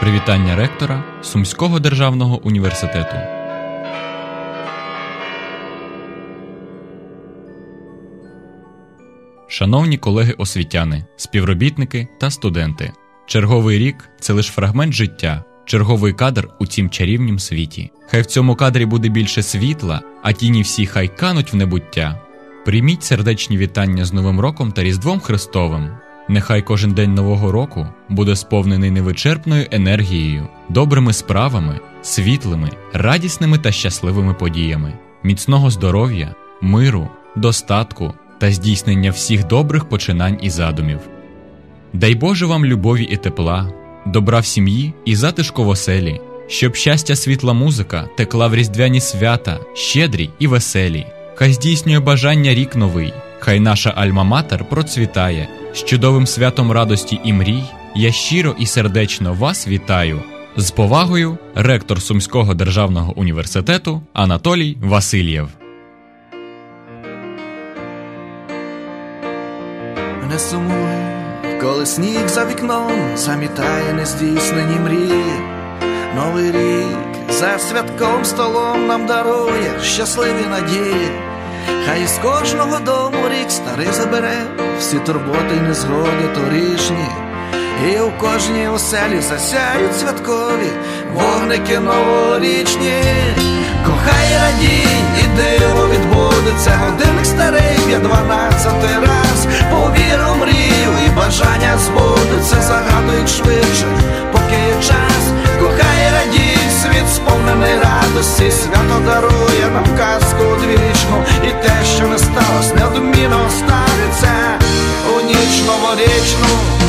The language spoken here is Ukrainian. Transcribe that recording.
Привітання ректора Сумського державного університету. Шановні колеги освітяни, співробітники та студенти. Черговий рік це лише фрагмент життя, черговий кадр у цім чарівнім світі. Хай в цьому кадрі буде більше світла, а тіні всі хай кануть в небуття. Прийміть сердечні вітання з Новим роком та Різдвом Христовим. Нехай кожен день Нового року буде сповнений невичерпною енергією, добрими справами, світлими, радісними та щасливими подіями, міцного здоров'я, миру, достатку та здійснення всіх добрих починань і задумів. Дай Боже вам любові і тепла, добра в сім'ї і затишку в оселі, щоб щастя, світла музика текла в різдвяні свята, щедрі і веселі. Хай здійснює бажання рік новий, хай наша альма-матер процвітає. З чудовим святом радості і мрій я щиро і сердечно вас вітаю. З повагою, ректор Сумського державного університету Анатолій Васильєв. Не сумуй, коли сніг за вікном замітає нездійснені мрії. Новий рік за святком столом нам дарує щасливі надії. Хай із кожного дому рік старий забере всі турботи й незгоди торішні, і у кожній оселі засяють святкові вогники новорічні. Кохай радій, і диво відбудеться, годинник старий б'є дванадцятий раз. Повір у мрію, і бажання збудуться, загадують швидше, поки є час. Кохай радій, світ сповнений радості, свято дарує нам казку одвічну, і те, що не сталося, неодмінно станеться у ніч новорічну.